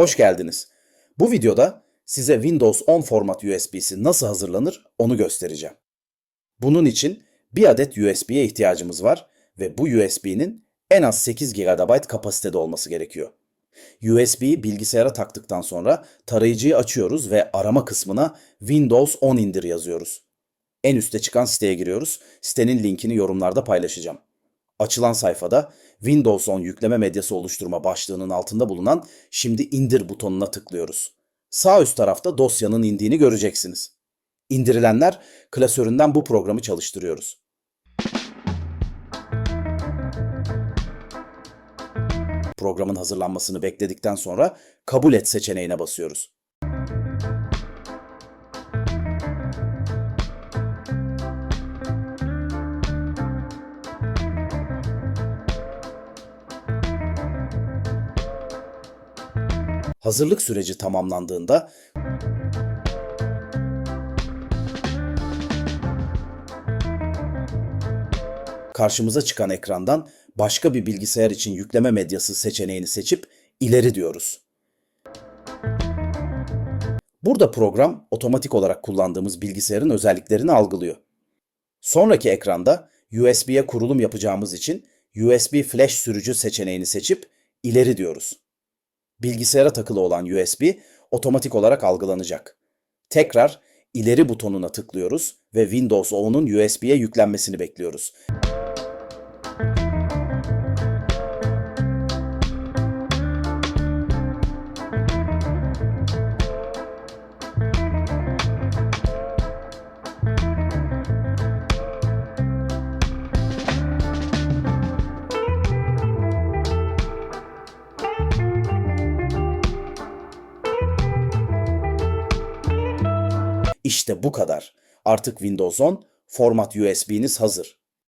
Hoş geldiniz. Bu videoda size Windows 10 format USB'si nasıl hazırlanır onu göstereceğim. Bunun için bir adet USB'ye ihtiyacımız var ve bu USB'nin en az 8 GB kapasitede olması gerekiyor. USB'yi bilgisayara taktıktan sonra tarayıcıyı açıyoruz ve arama kısmına Windows 10 indir yazıyoruz. En üste çıkan siteye giriyoruz. Sitenin linkini yorumlarda paylaşacağım. Açılan sayfada Windows 10 yükleme medyası oluşturma başlığının altında bulunan Şimdi indir butonuna tıklıyoruz. Sağ üst tarafta dosyanın indiğini göreceksiniz. İndirilenler klasöründen bu programı çalıştırıyoruz. Programın hazırlanmasını bekledikten sonra kabul et seçeneğine basıyoruz. Hazırlık süreci tamamlandığında karşımıza çıkan ekrandan başka bir bilgisayar için yükleme medyası seçeneğini seçip ileri diyoruz. Burada program otomatik olarak kullandığımız bilgisayarın özelliklerini algılıyor. Sonraki ekranda USB'ye kurulum yapacağımız için USB flash sürücü seçeneğini seçip ileri diyoruz. Bilgisayara takılı olan USB otomatik olarak algılanacak. Tekrar ileri butonuna tıklıyoruz ve Windows 10'un USB'ye yüklenmesini bekliyoruz. İşte bu kadar. Artık Windows 10 format USB'niz hazır.